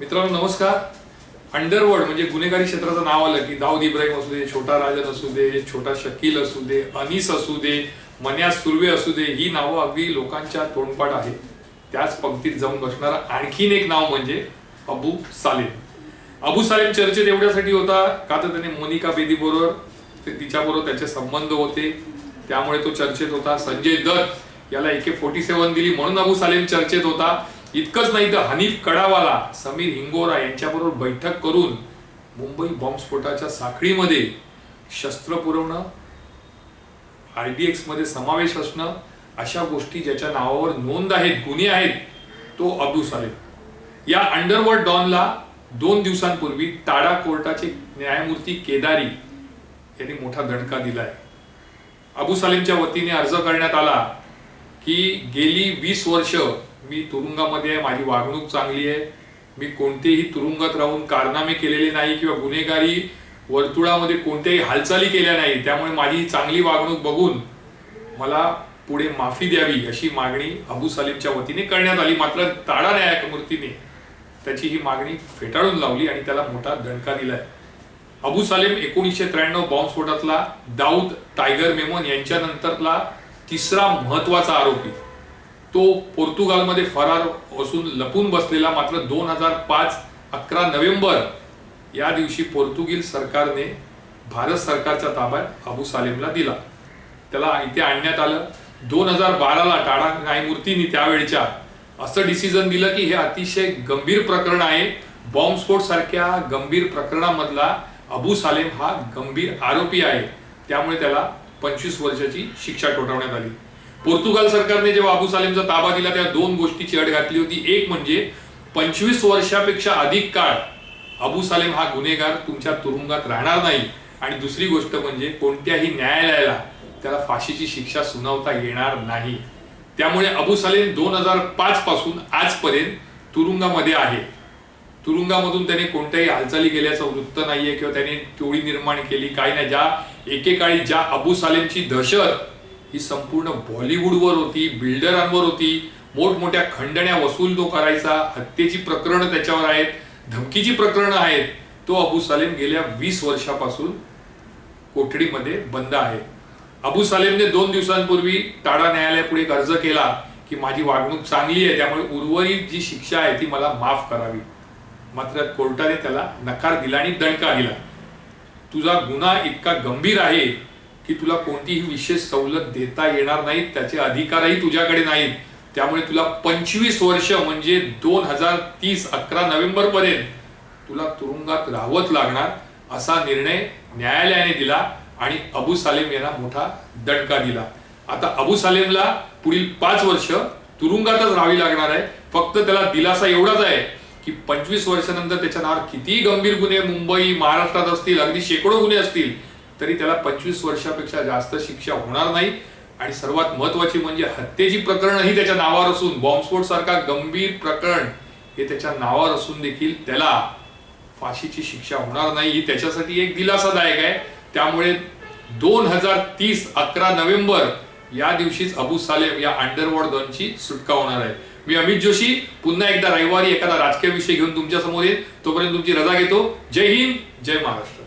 मित्रांनो नमस्कार. अंडरवर्ल्ड म्हणजे गुन्हेगारी क्षेत्राचं नाव आलं की दाऊद इब्राहिम असू दे छोटा राजन असू दे छोटा शकील असू दे अनिस असू दे मन्या सुर्वे असू दे ही नावं अगदी लोकांच्या तोंडपाठ आहेत. त्याच पंक्तीत जाऊन बसणारं आणखीन एक नाव म्हणजे अबू सालेम. अबू सालेम चर्चेत एवढ्यासाठी होता का तर त्याने मोनिका बेदी बरोबर तिच्याबरोबर त्याचे संबंध होते. त्यामुळे तो चर्चेत होता. संजय दत्त याला एके फोर्टी सेव्हन दिली म्हणून अबू सालेम चर्चेत होता. इतकंच नाही तर हनीफ कडावाला समीर हिंगोरा यांच्याबरोबर बैठक करून मुंबई बॉम्बस्फोटाच्या साखळीमध्ये शस्त्र पुरवणं आयडीएक्समध्ये समावेश असणं अशा गोष्टी ज्याच्या नावावर नोंद आहेत गुन्हे आहेत तो अब्दू सालेम. या अंडरवर्ल्ड डॉनला दोन दिवसांपूर्वी टाडा कोर्टाचे न्यायमूर्ती केदारी यांनी मोठा दणका दिलाय. अबू सालेमच्या वतीने अर्ज करण्यात आला की गेली वीस वर्ष मी तुरुंगामध्ये आहे माझी वागणूक चांगली आहे. मी कोणतेही तुरुंगात राहून कारनामे केलेले नाही किंवा गुन्हेगारी वर्तुळामध्ये कोणत्याही हालचाली केल्या नाही त्यामुळे माझी चांगली वागणूक बघून मला पुढे माफी द्यावी अशी मागणी अबू सालेमच्या वतीने करण्यात आली. मात्र ताडा न्यायमूर्तीने त्याची ही मागणी फेटाळून लावली आणि त्याला मोठा दणका दिलाय. अबू सालेम एकोणीसशे त्र्याण्णव बॉम्बस्फोटातला दाऊद टायगर मेमन यांच्यानंतरला तिसरा महत्त्वाचा आरोपी. तो पोर्तुगालमध्ये फरार असून लपून बसलेला मात्र दोन हजार पाच अकरा नोव्हेंबर या दिवशी पोर्तुगीज सरकारने भारत सरकारच्या ताब्यात अबू सालेमला दिला. त्याला इथे आणण्यात आलं. दोन हजार बाराला टाळा न्यायमूर्तींनी त्यावेळच्या असं डिसिजन दिलं की हे अतिशय गंभीर प्रकरण आहे. बॉम्बस्फोट सारख्या गंभीर प्रकरणामधला अबू सालेम हा गंभीर आरोपी आहे. त्यामुळे त्याला पंचवीस वर्षाची शिक्षा ठोठावण्यात आली. पोर्तुगाल सरकारने जेव्हा अबू सालेमचा ताबा दिला तेव्हा दोन गोष्टीची अट घातली होती. एक म्हणजे पंचवीस वर्षापेक्षा अधिक काळ अबू सालेम हा गुन्हेगार तुमच्या तुरुंगात राहणार नाही. आणि दुसरी गोष्ट म्हणजे कोणत्याही न्यायालयाला त्याला फाशीची शिक्षा सुनावता येणार नाही. त्यामुळे अबू सालेम दोन हजार पाच पासून आजपर्यंत तुरुंगामध्ये आहे. तुरुंगामधून त्याने कोणत्याही हालचाली केल्याचं वृत्त नाहीये किंवा त्याने टोळी निर्माण केली काही नाही. ज्या एकेकाळी ज्या अबू सालेमची दहशत ही संपूर्ण बॉलिवूडवर होती बिल्डरांवर होती. मोठमोठ्या खंडण्या वसूल तो करायचा. हत्येची प्रकरणं त्याच्यावर आहेत. धमकीची प्रकरणं आहेत. तो अबू सालेम गेल्या वीस वर्षापासून कोठडीमध्ये बंद आहे. अबू सालेमने दोन दिवसांपूर्वी टाडा न्यायालयापुढे एक अर्ज केला की माझी वागणूक चांगली आहे त्यामुळे उर्वरित जी शिक्षा आहे ती मला माफ करावी. मात्र कोर्टाने त्याला नकार दिला आणि दणका दिला. तुझा गुन्हा इतका गंभीर आहे की तुला कोणतीही विशेष सवलत देता येणार नाहीत त्याचे अधिकारही तुझ्याकडे नाहीत. त्यामुळे तुला पंचवीस वर्ष म्हणजे दोन हजार तीस अकरा नोव्हेंबर पर्यंत तुला तुरुंगात राहवत लागणार असा निर्णय न्यायालयाने दिला आणि अबू सालेम यांना मोठा दणका दिला. आता अबू सालेमला पुढील पाच वर्ष तुरुंगातच राहावी लागणार आहे. फक्त त्याला दिलासा एवढाच आहे की पंचवीस वर्षानंतर त्याच्या नावावर कितीही गंभीर गुन्हे मुंबई महाराष्ट्रात असतील अगदी शेकडो गुन्हे असतील तरी त्याला पंचवीस वर्षापेक्षा जास्त शिक्षा होणार नाही. आणि सर्वात महत्वाची म्हणजे हत्येची प्रकरणही त्याच्या नावावर असून बॉम्बस्फोट सारखा गंभीर प्रकरण हे त्याच्या नावावर असून देखील त्याला फाशीची शिक्षा होणार नाही. ही त्याच्यासाठी एक दिलासादायक आहे. त्यामुळे दोन हजार तीस अकरा नोव्हेंबर या दिवशीच अबू सालेम या अंडरवर्ल्ड दोनची सुटका होणार आहे. मी अमित जोशी पुन्हा एकदा रविवारी एखादा राजकीय विषय घेऊन तुमच्यासमोर येईल तोपर्यंत तुमची रजा घेतो. जय हिंद जय महाराष्ट्र.